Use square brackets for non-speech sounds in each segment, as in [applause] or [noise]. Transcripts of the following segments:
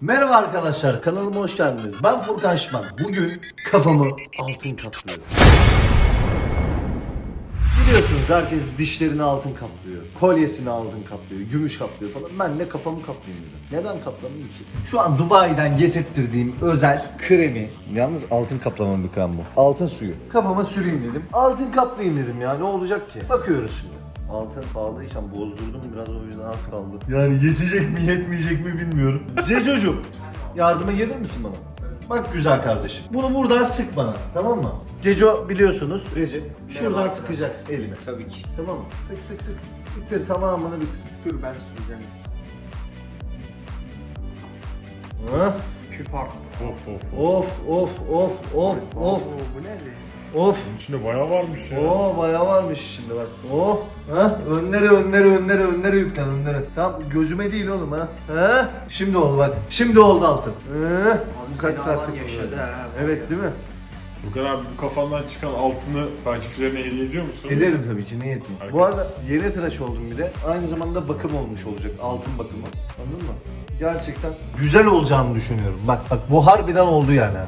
Merhaba arkadaşlar kanalıma hoş geldiniz. Ben Furkan Şman. Bugün kafamı altın kaplıyorum. Biliyorsunuz herkes dişlerini altın kaplıyor. Kolyesini altın kaplıyor. Gümüş kaplıyor falan. Ben de kafamı kaplayayım dedim. Neden kaplamayayım ki? Şu an Dubai'den getirttirdiğim özel kremi. Yalnız altın kaplama bir krem bu. Altın suyu. Kafama süreyim dedim. Altın kaplayayım dedim ya. Ne olacak ki? Bakıyoruz şimdi. Altın pahalıyken bozdurdum biraz o yüzden az kaldı. Yani yetecek mi yetmeyecek mi bilmiyorum. Cecocuğum yardıma gelir misin bana? Bak güzel kardeşim. Bunu buradan sık bana tamam mı? Ceco biliyorsunuz Recep. Şuradan sıkacaksın elime. Tabii ki. Tamam mı? Sık sık sık. Bitir tamamını bitir. Dur ben süreceğim. Hah. Küp artık. Of of of. Of of of of of Oo, bu ne be? Of. Bunun içinde bayağı varmış ya. Oo bayağı varmış şimdi bak. Oh. Ha? Önlere önlere önlere önlere yüklen önlere. Tamam gözüme değil oğlum ha. Ha? Şimdi oldu bak. Şimdi oldu altın. Hı? Abi Kaç seni saatlik bu yaşadı böyle? ha. Evet değil mi? Furkan abi bu kafandan çıkan altını takipçilerine hediye ediyor musun? Ederim tabii ki niye etmeyeyim. Bu Harikasın. arada yeni tıraş oldum bir de. Aynı zamanda bakım olmuş olacak. Altın bakımı. Anladın mı? Gerçekten güzel olacağını düşünüyorum. Bak bak bu harbiden oldu yani. ha.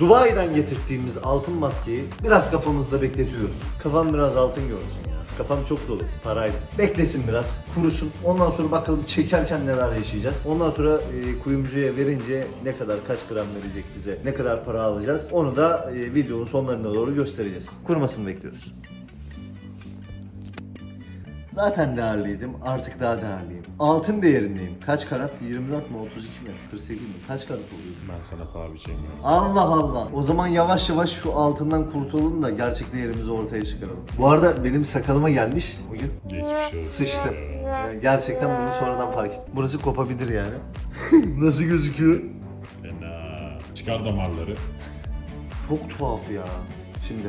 Dubai'den getirdiğimiz altın maskeyi biraz kafamızda bekletiyoruz. Kafam biraz altın görsün ya. Kafam çok dolu parayla. Beklesin biraz, kurusun. Ondan sonra bakalım çekerken neler yaşayacağız. Ondan sonra e, kuyumcuya verince ne kadar kaç gram verecek bize, ne kadar para alacağız. Onu da e, videonun sonlarına doğru göstereceğiz. Kurumasını bekliyoruz. Zaten değerliydim, artık daha değerliyim. Altın değerindeyim. Kaç karat? 24 mi, 32 mi, 48 mi? Kaç karat oluyor? Ben sana para biçeyim ya. Allah Allah. O zaman yavaş yavaş şu altından kurtulalım da gerçek değerimizi ortaya çıkaralım. Bu arada benim sakalıma gelmiş bugün. Geçmiş olsun. Sıçtım. Yani gerçekten bunu sonradan fark ettim. Burası kopabilir yani. [laughs] Nasıl gözüküyor? Fena. Çıkar damarları. Çok tuhaf ya. Şimdi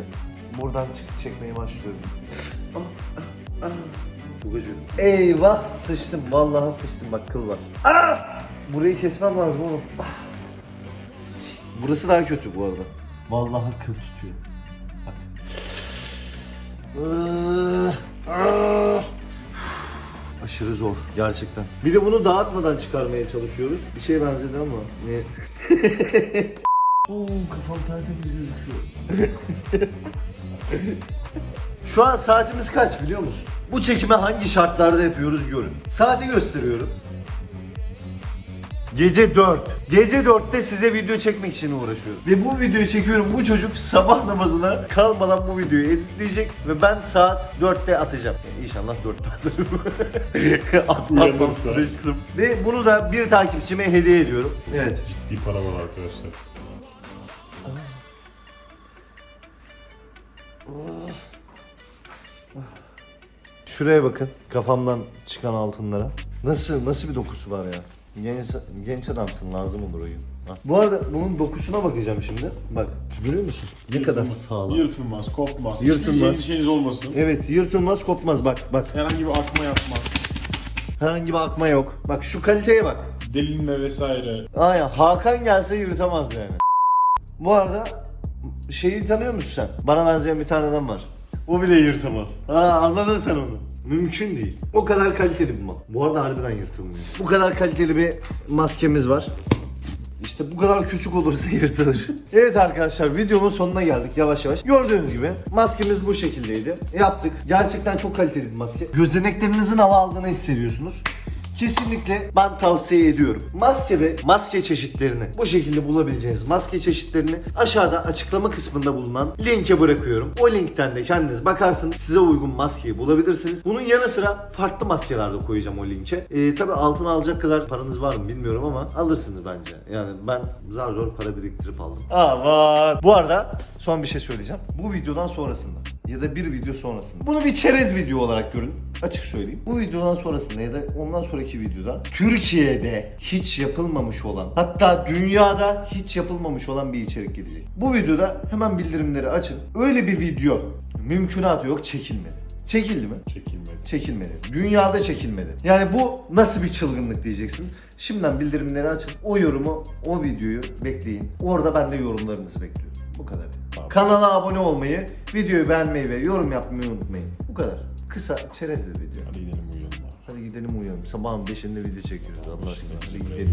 buradan çık çekmeye başlıyorum. Ah, ah, ah. Çok acıyor. Eyvah sıçtım. Vallahi sıçtım bak kıl var. Ah! Burayı kesmem lazım oğlum. Ah! Burası daha kötü bu arada. Vallahi kıl tutuyor. Bak. Ah! Ah! Aşırı zor gerçekten. Bir de bunu dağıtmadan çıkarmaya çalışıyoruz. Bir şey benzedi ama ne? [laughs] Oo kafam tertemiz gözüküyor. [laughs] Şu an saatimiz kaç biliyor musun? Bu çekimi hangi şartlarda yapıyoruz görün. Saati gösteriyorum. Gece 4. Gece 4'te size video çekmek için uğraşıyorum. Ve bu videoyu çekiyorum. Bu çocuk sabah namazına kalmadan bu videoyu editleyecek ve ben saat 4'te atacağım. Yani İnşallah 4'te atarım. [laughs] Atmazsam sıçtım. Ve bunu da bir takipçime hediye ediyorum. Evet. Ciddi para var arkadaşlar. Şuraya bakın. Kafamdan çıkan altınlara. Nasıl nasıl bir dokusu var ya? Genç, genç adamsın lazım olur o gün. Ha. Bu arada bunun dokusuna bakacağım şimdi. Bak görüyor musun? Ne kadar sağlam. Yırtılmaz, kopmaz. Yırtılmaz. Hiçbir endişeniz olmasın. Evet yırtılmaz kopmaz bak bak. Herhangi bir akma yapmaz. Herhangi bir akma yok. Bak şu kaliteye bak. Delinme vesaire. Aynen Hakan gelse yırtamaz yani. Bu arada şeyi tanıyor musun sen? Bana benzeyen bir tane adam var. O bile yırtamaz. Ha anladın sen onu. Mümkün değil. O kadar kaliteli bir mal. Bu arada harbiden yırtılmıyor. Bu kadar kaliteli bir maskemiz var. İşte bu kadar küçük olursa [laughs] yırtılır. evet arkadaşlar videonun sonuna geldik yavaş yavaş. Gördüğünüz gibi maskemiz bu şekildeydi. Yaptık. Gerçekten çok kaliteli bir maske. Gözeneklerinizin hava aldığını hissediyorsunuz. Kesinlikle ben tavsiye ediyorum. Maske ve maske çeşitlerini bu şekilde bulabileceğiniz maske çeşitlerini aşağıda açıklama kısmında bulunan linke bırakıyorum. O linkten de kendiniz bakarsınız size uygun maskeyi bulabilirsiniz. Bunun yanı sıra farklı maskeler de koyacağım o linke. Ee, Tabi altın alacak kadar paranız var mı bilmiyorum ama alırsınız bence. Yani ben zar zor para biriktirip aldım. Aa var. Bu arada son bir şey söyleyeceğim. Bu videodan sonrasında ya da bir video sonrasında. Bunu bir çerez video olarak görün. Açık söyleyeyim. Bu videodan sonrasında ya da ondan sonraki videoda Türkiye'de hiç yapılmamış olan hatta dünyada hiç yapılmamış olan bir içerik gelecek. Bu videoda hemen bildirimleri açın. Öyle bir video mümkünatı yok çekilmedi. Çekildi mi? Çekilmez. Çekilmedi. Dünyada çekilmedi. Yani bu nasıl bir çılgınlık diyeceksin. Şimdiden bildirimleri açın. O yorumu, o videoyu bekleyin. Orada ben de yorumlarınızı bekliyorum. Bu kadar. Kanala abone olmayı, videoyu beğenmeyi ve yorum yapmayı unutmayın. Bu kadar. Kısa, çerez bir video. Hadi gidelim uyuyalım. Hadi gidelim uyuyalım. Sabahın 5'inde video çekiyoruz Allah aşkına. Hadi gidelim.